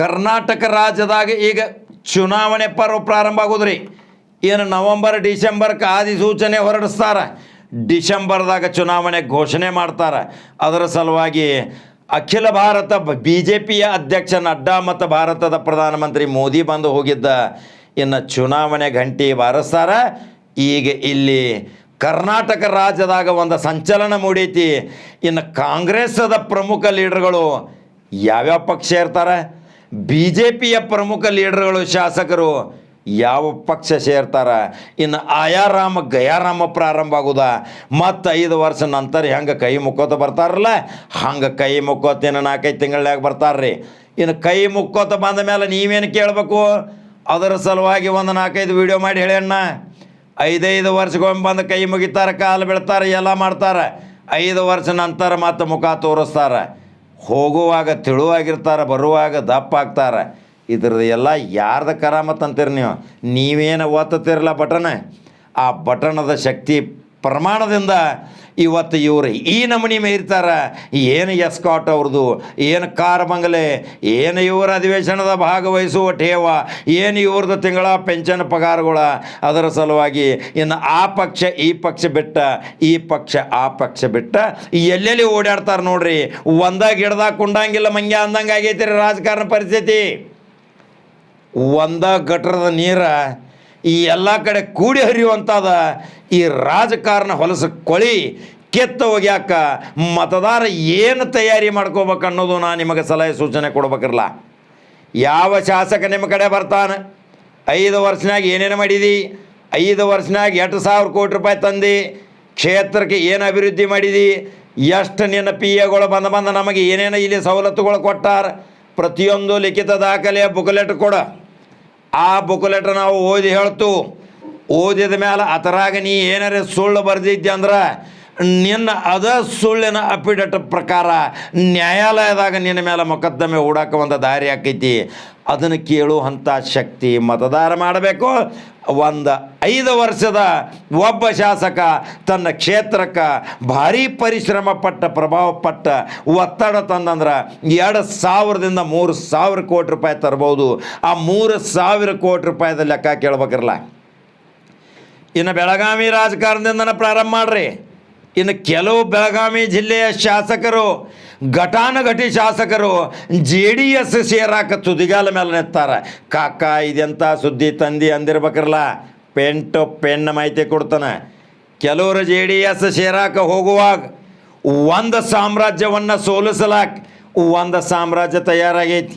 ಕರ್ನಾಟಕ ರಾಜ್ಯದಾಗ ಈಗ ಚುನಾವಣೆ ಪರ್ವ ಪ್ರಾರಂಭ ಆಗೋದ್ರಿ. ಏನು ನವಂಬರ್ ಡಿಸೆಂಬರ್ಗೆ ಅಧಿಸೂಚನೆ ಹೊರಡಿಸ್ತಾರ. ಡಿಸೆಂಬರ್ದಾಗ ಚುನಾವಣೆ ಘೋಷಣೆ ಮಾಡ್ತಾರೆ. ಅದರ ಸಲುವಾಗಿ ಅಖಿಲ ಭಾರತ ಬಿ ಜೆ ಪಿಯ ಅಧ್ಯಕ್ಷ ನಡ್ಡಾ ಮತ್ತು ಭಾರತದ ಪ್ರಧಾನಮಂತ್ರಿ ಮೋದಿ ಬಂದು ಹೋಗಿದ್ದ ಇನ್ನು ಚುನಾವಣೆ ಗಂಟೆ ಬಾರಿಸ್ತಾರ. ಈಗ ಇಲ್ಲಿ ಕರ್ನಾಟಕ ರಾಜ್ಯದಾಗ ಒಂದು ಸಂಚಲನ ಮೂಡೈತಿ. ಇನ್ನು ಕಾಂಗ್ರೆಸ್ಸದ ಪ್ರಮುಖ ಲೀಡರ್ಗಳು ಯಾವ್ಯಾವ ಪಕ್ಷ ಇರ್ತಾರೆ? ಬಿ ಜೆ ಪಿಯ ಪ್ರಮುಖ ಲೀಡರ್ಗಳು ಶಾಸಕರು ಯಾವ ಪಕ್ಷ ಸೇರ್ತಾರ? ಇನ್ನು ಆಯಾರಾಮ, ಗಯಾರಾಮ ಪ್ರಾರಂಭ ಆಗುದ? ಮತ್ತು ಐದು ವರ್ಷ ನಂತರ ಹೆಂಗೆ ಕೈ ಮುಕ್ಕೋತ ಬರ್ತಾರಲ್ಲ? ಹಂಗೆ ಕೈ ಮುಕ್ಕೋತ ಇನ್ನು ನಾಲ್ಕೈದು ತಿಂಗಳಾಗ ಬರ್ತಾರ್ರಿ. ಇನ್ನು ಕೈ ಮುಕ್ಕೋತ ಬಂದ ಮೇಲೆ ನೀವೇನು ಕೇಳಬೇಕು? ಅದರ ಸಲುವಾಗಿ ಒಂದು ನಾಲ್ಕೈದು ವಿಡಿಯೋ ಮಾಡಿ ಹೇಳಣ್ಣ ಐದೈದು ವರ್ಷಗೊಮ್ಮೆ ಬಂದು ಕೈ ಮುಗಿತಾರೆ, ಕಾಲು ಬೀಳ್ತಾರೆ, ಎಲ್ಲ ಮಾಡ್ತಾರೆ. ಐದು ವರ್ಷ ನಂತರ ಮತ್ತೆ ಮುಖ ತೋರಿಸ್ತಾರೆ. ಹೋಗುವಾಗ ತಿಳುವಾಗಿರ್ತಾರೆ, ಬರುವಾಗ ದಪ್ಪ ಆಗ್ತಾರೆ. ಇದ್ರದ್ದು ಎಲ್ಲ ಯಾರ್ದು ಕರಾಮತ್ ಅಂತೀರಿ ನೀವು? ನೀವೇನು ಒತ್ತುತ್ತೀರಲ್ಲ ಬಟನ್? ಆ ಬಟನದ ಶಕ್ತಿ ಪ್ರಮಾಣದಿಂದ ಇವತ್ತು ಇವರು ಈ ನಮೂನಿ ಮೇಯ್ತಾರೆ ಏನು ಎಸ್ಕಾಟ್ ಅವ್ರದ್ದು, ಏನು ಕಾರ್ ಬಂಗಲೆ, ಏನು ಇವರ ಅಧಿವೇಶನದ ಭಾಗವಹಿಸುವ ಠೇವ, ಏನು ಇವ್ರದ್ದು ತಿಂಗಳ ಪೆನ್ಷನ್ ಪಗಾರಗಳ, ಅದರ ಸಲುವಾಗಿ ಇನ್ನು ಆ ಪಕ್ಷ, ಈ ಪಕ್ಷ ಬಿಟ್ಟ, ಈ ಪಕ್ಷ, ಆ ಪಕ್ಷ ಬಿಟ್ಟ, ಎಲ್ಲೆಲ್ಲಿ ಓಡಾಡ್ತಾರೆ ನೋಡ್ರಿ. ಒಂದ ಗಿಡದಾಗ ಕುಂಡಂಗಿಲ್ಲ ಮಂಗ್ಯ ಅಂದಂಗೆ ಆಗೈತಿ ರೀ ರಾಜಕಾರಣ ಪರಿಸ್ಥಿತಿ. ಒಂದ ಗಟ್ರದ ನೀರ ಈ ಎಲ್ಲ ಕಡೆ ಕೂಡಿ ಹರಿಯುವಂಥದ ಈ ರಾಜಕಾರಣ ಹೊಲಸು ಕೊಳಿ ಕೆತ್ತ ಹೋಗ್ಯಾಕ ಮತದಾರ ಏನು ತಯಾರಿ ಮಾಡ್ಕೋಬೇಕು ಅನ್ನೋದು ನಾನು ನಿಮಗೆ ಸಲಹೆ ಸೂಚನೆ ಕೊಡ್ಬೇಕಿರಲ್ಲ ಯಾವ ಶಾಸಕ ನಿಮ್ಮ ಕಡೆ ಬರ್ತಾನೆ? ಐದು ವರ್ಷನಾಗ ಏನೇನು ಮಾಡಿದಿ? ಐದು ವರ್ಷನಾಗ ಎಂಟು ಸಾವಿರ ಕೋಟಿ ರೂಪಾಯಿ ತಂದು? ಕ್ಷೇತ್ರಕ್ಕೆ ಏನು ಅಭಿವೃದ್ಧಿ ಮಾಡಿದಿ? ಎಷ್ಟು ನಿನ್ನ ಪಿ ಎಗಳು ಬಂದ ಬಂದ ನಮಗೆ ಏನೇನು ಇಲ್ಲಿ ಸವಲತ್ತುಗಳು ಕೊಟ್ಟಾರ? ಪ್ರತಿಯೊಂದು ಲಿಖಿತ ದಾಖಲೆಯ ಬುಕ್ಲೆಟ್ ಕೊಡ. ಆ ಬುಕ್ಲೆಟ್ ನಾವು ಓದಿ ಹೇಳ್ತು. ಓದಿದ ಮೇಲೆ ಅದರಾಗ ನೀ ಏನಾರ ಸುಳ್ಳು ಬರೆದಿದ್ದೆ ಅಂದ್ರೆ ನಿನ್ನ ಅದ ಸುಳ್ಳಿನ ಅಪಿಡೇಟ್ ಪ್ರಕಾರ ನ್ಯಾಯಾಲಯದಾಗ ನಿನ್ನ ಮೇಲೆ ಮೊಕದ್ದಮೆ ಹೂಡಕ್ಕೆ ಒಂದು ದಾರಿ ಆಕೈತಿ. ಅದನ್ನು ಕೇಳುವಂಥ ಶಕ್ತಿ ಮತದಾರ ಮಾಡಬೇಕು. ಒಂದು ಐದು ವರ್ಷದ ಒಬ್ಬ ಶಾಸಕ ತನ್ನ ಕ್ಷೇತ್ರಕ್ಕೆ ಭಾರೀ ಪರಿಶ್ರಮ ಪಟ್ಟ, ಪ್ರಭಾವ ಪಟ್ಟ ಒತ್ತಡ ತಂದಂದ್ರೆ ಎರಡು ಸಾವಿರದಿಂದ ಮೂರು ಸಾವಿರ ಕೋಟಿ ರೂಪಾಯಿ ತರ್ಬೋದು. ಆ ಮೂರು ಸಾವಿರ ಕೋಟಿ ರೂಪಾಯಿದ ಲೆಕ್ಕ ಕೇಳ್ಬೇಕಿರಲ್ಲ ಇನ್ನು ಬೆಳಗಾವಿ ರಾಜಕಾರಣದಿಂದನೇ ಪ್ರಾರಂಭ ಮಾಡ್ರಿ. ಇನ್ನು ಕೆಲವು ಬೆಳಗಾವಿ ಜಿಲ್ಲೆಯ ಶಾಸಕರು ಘಟಾನುಘಟಿ ಶಾಸಕರು ಜೆ ಡಿ ಎಸ್ ಸೇರಾಕ ತುದಿಗಾಲ ಮೇಲೆ ನೆತ್ತಾರ ಕಾಕ ಇದೆಂಥ ಸುದ್ದಿ ತಂದಿ ಅಂದಿರ್ಬೇಕಿರಲ್ಲ? ಪೆಂಟು ಪೆನ್ ಮಾಹಿತಿ ಕೊಡ್ತಾನೆ. ಕೆಲವರು ಜೆ ಡಿ ಎಸ್ ಸೇರಾಕ ಹೋಗುವಾಗ ಒಂದು ಸಾಮ್ರಾಜ್ಯವನ್ನು ಸೋಲಿಸಲಾಕ ಒಂದು ಸಾಮ್ರಾಜ್ಯ ತಯಾರಾಗೈತಿ.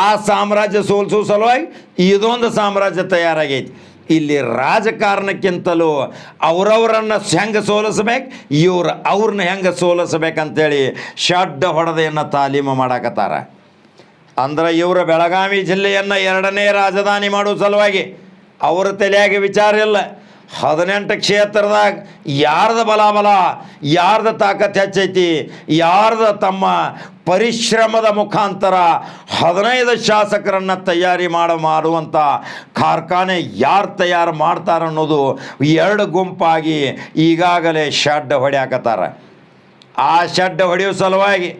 ಆ ಸಾಮ್ರಾಜ್ಯ ಸೋಲಿಸೋ ಸಲುವಾಗಿ ಇದೊಂದು ಸಾಮ್ರಾಜ್ಯ ತಯಾರಾಗೈತಿ. ಇಲ್ಲಿ ರಾಜಕಾರಣಕ್ಕಿಂತಲೂ ಅವರವರನ್ನು ಹೆಂಗೆ ಸೋಲಿಸ್ಬೇಕು, ಇವ್ರು ಅವ್ರನ್ನ ಹೆಂಗೆ ಸೋಲಿಸ್ಬೇಕಂತೇಳಿ ಶಡ್ಡ ಹೊಡೆದೆಯನ್ನು ತಾಲೀಮು ಮಾಡಾಕತ್ತಾರ. ಅಂದ್ರೆ ಇವರು ಬೆಳಗಾವಿ ಜಿಲ್ಲೆಯನ್ನು ಎರಡನೇ ರಾಜಧಾನಿ ಮಾಡೋ ಸಲುವಾಗಿ ಅವರ ತಲೆಯಾಗಿ ವಿಚಾರ ಇಲ್ಲ. ಹದಿನೆಂಟು ಕ್ಷೇತ್ರದಾಗ ಯಾರ್ದ ಬಲಾಬಲ, ಯಾರ್ದ ತಾಕತ್ತು ಹೆಚ್ಚೈತಿ, ಯಾರ್ದ ತಮ್ಮ ಪರಿಶ್ರಮದ ಮುಖಾಂತರ ಹದಿನೈದು ಶಾಸಕರನ್ನು ತಯಾರಿ ಮಾಡ ಮಾಡುವಂಥ ಕಾರ್ಖಾನೆ ಯಾರು ತಯಾರು ಮಾಡ್ತಾರೆ ಅನ್ನೋದು ಎರಡು ಗುಂಪಾಗಿ ಈಗಾಗಲೇ ಶಡ್ ಹೊಡ್ಯಾಕತ್ತಾರ. ಆ ಶಡ್ಡ ಹೊಡೆಯೋ ಸಲುವಾಗಿ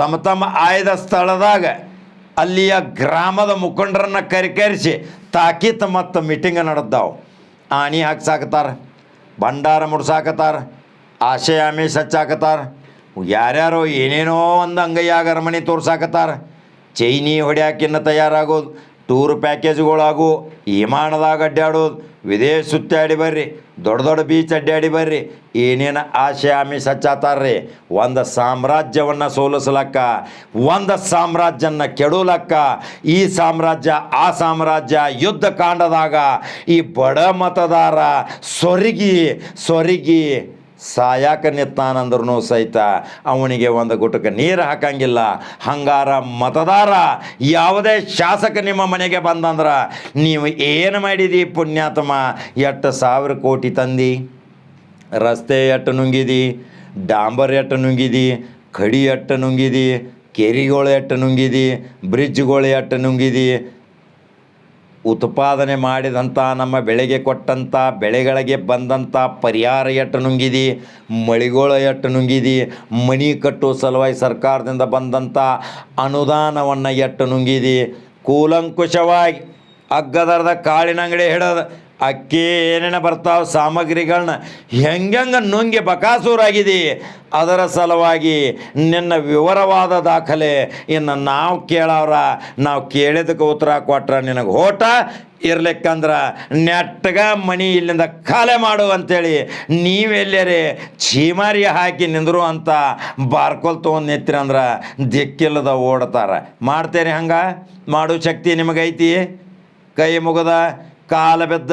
ತಮ್ಮ ತಮ್ಮ ಆಯ್ದ ಸ್ಥಳದಾಗ ಅಲ್ಲಿಯ ಗ್ರಾಮದ ಮುಖಂಡರನ್ನು ಕರಿಕರಿಸಿ ತಾಕೀತ ಮತ್ತು ಮೀಟಿಂಗ್ ನಡೆದಾವೆ ಆಣಿ ಹಾಕ್ಸಾಕತ್ತಾರ, ಭಂಡಾರ ಮುಡ್ಸಾಕತ್ತಾರ ಆಶಯ ಆಮೇಶ್ ಹಚ್ಚಾಕತ್ತಾರ ಯಾರ್ಯಾರೋ ಏನೇನೋ ಒಂದು ಅಂಗೈಯಾಗ ಅರಮನೆ ತೋರ್ಸಾಕತ್ತಾರ. ಚೈನಿ ಹೊಡ್ಯಾಕಿನ್ನ ತಯಾರಾಗೋದು, ಟೂರ್ ಪ್ಯಾಕೇಜ್ಗಳಾಗು, ವಿಮಾನದಾಗ ಅಡ್ಡಾಡೋದು ವಿದೇಶ ಸುತ್ತಾಡಿ ಬರ್ರಿ, ದೊಡ್ಡ ದೊಡ್ಡ ಬೀಚ್ ಅಡ್ಡಾಡಿ ಬರ್ರಿ, ಏನೇನು ಆಶೆ ಆಮಿಷ ಹಚ್ಚಾತಾರ್ರಿ ಒಂದು ಸಾಮ್ರಾಜ್ಯವನ್ನು ಸೋಲಿಸ್ಲಕ್ಕ, ಒಂದು ಸಾಮ್ರಾಜ್ಯನ ಕೆಡೋಲಕ್ಕ, ಈ ಸಾಮ್ರಾಜ್ಯ, ಆ ಸಾಮ್ರಾಜ್ಯ ಯುದ್ಧ ಕಾಂಡದಾಗ ಈ ಬಡ ಮತದಾರ ಸೊರಗಿ ಸೊರಗಿ ಸಾಯಾಕ ನಿತ್ತಾನಂದ್ರೂ ಸಹಿತ ಅವನಿಗೆ ಒಂದು ಗುಟಕ ನೀರು ಹಾಕಂಗಿಲ್ಲ. ಹಂಗಾರ ಮತದಾರ, ಯಾವುದೇ ಶಾಸಕ ನಿಮ್ಮ ಮನೆಗೆ ಬಂದಂದ್ರೆ ನೀವು ಏನು ಮಾಡಿದಿ ಪುಣ್ಯಾತ್ಮ? ಎಷ್ಟು ಸಾವಿರ ಕೋಟಿ ತಂದಿ? ರಸ್ತೆ ಎಟ್ಟು ನುಂಗಿದಿ? ಡಾಂಬರ್ ಎಟ್ಟು ನುಂಗಿದಿ? ಕಡಿ ಎಟ್ಟು ನುಂಗಿದಿ? ಕೆರಿಗಳು ಎಟ್ಟು ನುಂಗಿದಿ? ಬ್ರಿಡ್ಜ್ಗಳು ಎಟ್ಟು ನುಂಗಿದಿ? ಉತ್ಪಾದನೆ ಮಾಡಿದಂಥ ನಮ್ಮ ಬೆಳೆಗೆ ಕೊಟ್ಟಂಥ ಬೆಳೆಗಳಿಗೆ ಬಂದಂಥ ಪರಿಹಾರ ಎಟ್ಟು ನುಂಗಿದಿ, ಮಳಿಗೋಳ ಎಟ್ಟು ನುಂಗಿದಿ, ಮನಿ ಕಟ್ಟೋ ಸಲುವಾಗಿ ಸರ್ಕಾರದಿಂದ ಬಂದಂಥ ಅನುದಾನವನ್ನು ಎಟ್ಟು ನುಂಗಿದಿ. ಕೂಲಂಕುಷವಾಗಿ ಅಗ್ಗದರ್ದ ಕಾಳಿನ ಅಂಗಡಿ ಹಿಡೋದು ಅಕ್ಕಿ ಏನೇನು ಬರ್ತಾವ ಸಾಮಗ್ರಿಗಳನ್ನ ಹೆಂಗೆಂಗೆ ನುಂಗಿ ಬಕಾಸೂರಾಗಿದೆ? ಅದರ ಸಲುವಾಗಿ ನಿನ್ನ ವಿವರವಾದ ದಾಖಲೆ ಇನ್ನು ನಾವು ಕೇಳವ್ರ, ನಾವು ಕೇಳಿದಕ್ಕೆ ಉತ್ತರ ಕೊಟ್ರೆ ನಿನಗೆ ಓಟ ಇರ್ಲಿಕ್ಕಂದ್ರೆ ನೆಟ್ಟಗ ಮನಿ ಇಲ್ಲಿಂದ ಖಾಲಿ ಮಾಡು ಅಂತೇಳಿ ನೀವೆಲ್ಲರೇ ಚೀಮಾರಿ ಹಾಕಿ ನಿಂದರು ಅಂತ ಬಾರ್ಕೊಲ್ ತೊಗೊಂಡು ನಿಂತ್ರಿ ಅಂದ್ರೆ ದಿಕ್ಕಿಲ್ಲದ ಓಡ್ತಾರೆ. ಮಾಡ್ತೇನೆ ಹಂಗೆ? ಮಾಡೋ ಶಕ್ತಿ ನಿಮಗೈತಿ? ಕೈ ಮುಗದ ಕಾಲ ಬಿದ್ದ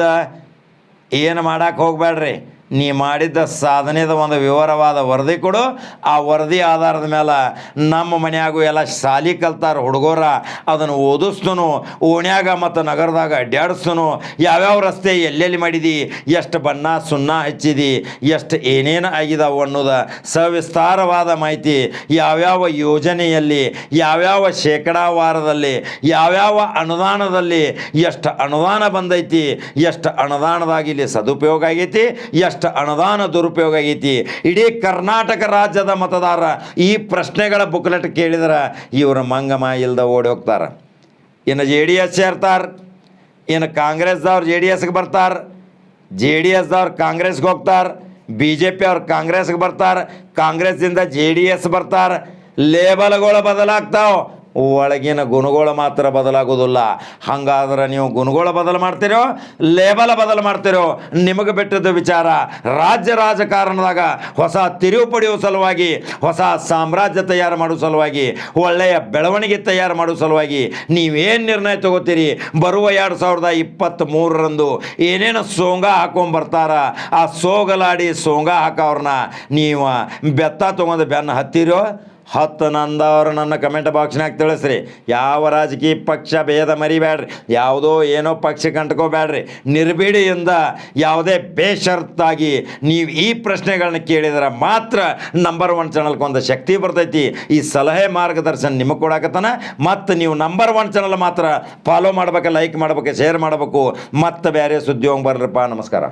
ಏನು ಮಾಡಕ್ಕೆ ಹೋಗಬೇಡ್ರಿ ನೀ ಮಾಡಿದ್ದ ಸಾಧನೆದ ಒಂದು ವಿವರವಾದ ವರದಿ ಕೊಡು. ಆ ವರದಿ ಆಧಾರದ ಮೇಲೆ ನಮ್ಮ ಮನೆಯಾಗೂ ಎಲ್ಲ ಶಾಲಿ ಕಲ್ತಾರ ಹುಡುಗರ ಅದನ್ನು ಓದಿಸ್ತನು, ಓಣ್ಯಾಗ ಮತ್ತು ನಗರದಾಗ ಅಡ್ಡಾಡಿಸ್ತನು ಯಾವ್ಯಾವ ರಸ್ತೆ ಎಲ್ಲೆಲ್ಲಿ ಮಾಡಿದಿ, ಎಷ್ಟು ಬಣ್ಣ ಸುಣ್ಣ ಹಚ್ಚಿದಿ, ಎಷ್ಟು ಏನೇನು ಆಗಿದಾವು ಅನ್ನೋದ ಸವಿಸ್ತಾರವಾದ ಮಾಹಿತಿ ಯಾವ್ಯಾವ ಯೋಜನೆಯಲ್ಲಿ, ಯಾವ್ಯಾವ ಶೇಕಡಾವಾರದಲ್ಲಿ, ಯಾವ್ಯಾವ ಅನುದಾನದಲ್ಲಿ ಎಷ್ಟು ಅನುದಾನ ಬಂದೈತಿ, ಎಷ್ಟು ಅನುದಾನದಾಗ ಇಲ್ಲಿ ಸದುಪಯೋಗ ಆಗೈತಿ, ಎಷ್ಟು ಅನುದಾನ ದುರುಪಯೋಗ ಐತಿ. ಇಡೀ ಕರ್ನಾಟಕ ರಾಜ್ಯದ ಮತದಾರ ಈ ಪ್ರಶ್ನೆಗಳ ಬುಕ್ಲೆಟ್ ಕೇಳಿದ್ರೆ ಇವರು ಮಂಗಮ ಇಲ್ದ ಓಡಿ ಹೋಗ್ತಾರೆ. ಇನ್ನು ಜೆ ಡಿ ಎಸ್ ಸೇರ್ತಾರೆ, ಇನ್ನು ಕಾಂಗ್ರೆಸ್ದವ್ರು ಜೆ ಡಿ ಎಸ್ಗೆ ಬರ್ತಾರೆ ಜೆ ಡಿ ಎಸ್ದವ್ರು ಕಾಂಗ್ರೆಸ್ಗೆ ಹೋಗ್ತಾರೆ ಬಿ ಜೆ ಪಿ ಅವ್ರು ಕಾಂಗ್ರೆಸ್ಗೆ ಬರ್ತಾರೆ, ಕಾಂಗ್ರೆಸ್ದಿಂದ ಜೆ ಡಿ ಎಸ್ ಬರ್ತಾರೆ, ಲೇಬಲ್ಗಳು ಬದಲಾಗ್ತಾವೆ ಒಳಗಿನ ಗುಣಗಳು ಮಾತ್ರ ಬದಲಾಗೋದಿಲ್ಲ ಹಂಗಾದ್ರೆ ನೀವು ಗುಣಗಳು ಬದಲು ಮಾಡ್ತೀರೋ, ಲೇಬಲ್ ಬದಲು ಮಾಡ್ತೀರೋ, ನಿಮಗೆ ಬಿಟ್ಟದ್ದು ವಿಚಾರ. ರಾಜ್ಯ ರಾಜಕಾರಣದಾಗ ಹೊಸ ತಿರುವು ಪಡೆಯುವ ಸಲುವಾಗಿ, ಹೊಸ ಸಾಮ್ರಾಜ್ಯ ತಯಾರು ಮಾಡುವ ಸಲುವಾಗಿ, ಒಳ್ಳೆಯ ಬೆಳವಣಿಗೆ ತಯಾರು ಮಾಡುವ ಸಲುವಾಗಿ ನೀವೇನು ನಿರ್ಣಯ ತಗೋತೀರಿ? ಬರುವ ಎರಡು ಸಾವಿರದ ಇಪ್ಪತ್ತ್ಮೂರರಂದು ಏನೇನು ಸೋಂಗ ಹಾಕೊಂಬರ್ತಾರ ಆ ಸೋಗಲಾಡಿ ಸೋಂಗ ಹಾಕೋರ್ನ ನೀವು ಬೆತ್ತ ತೊಗೊಂಡು ಬೆನ್ನು ಹತ್ತಿರೋ ಹತ್ತು ನಂದವರು ನನ್ನ ಕಮೆಂಟ್ ಬಾಕ್ಸ್ನಾಗ ತಿಳಿಸ್ರಿ. ಯಾವ ರಾಜಕೀಯ ಪಕ್ಷ ಭೇದ ಮರಿಬೇಡ್ರಿ ಯಾವುದೋ ಏನೋ ಪಕ್ಷ ಕಂಟ್ಕೋಬೇಡ್ರಿ ನಿರ್ಬಿಡಿಯಿಂದ ಯಾವುದೇ ಬೇಷರತ್ತಾಗಿ ನೀವು ಈ ಪ್ರಶ್ನೆಗಳನ್ನ ಕೇಳಿದ್ರೆ ಮಾತ್ರ ನಂಬರ್ ಒನ್ ಚಾನಲ್ಗೊಂದು ಶಕ್ತಿ ಬರ್ತೈತಿ. ಈ ಸಲಹೆ ಮಾರ್ಗದರ್ಶನ ನಿಮಗೆ ಕೊಡಾಕತ್ತಾನ. ಮತ್ತು ನೀವು ನಂಬರ್ ಒನ್ ಚಾನಲ್ ಮಾತ್ರ ಫಾಲೋ ಮಾಡ್ಬೇಕು ಲೈಕ್ ಮಾಡ್ಬೇಕು ಶೇರ್ ಮಾಡಬೇಕು. ಮತ್ತು ಬೇರೆ ಸುದ್ದಿ ಹೋಗಿ ಬರ್ರಪ್ಪ. ನಮಸ್ಕಾರ.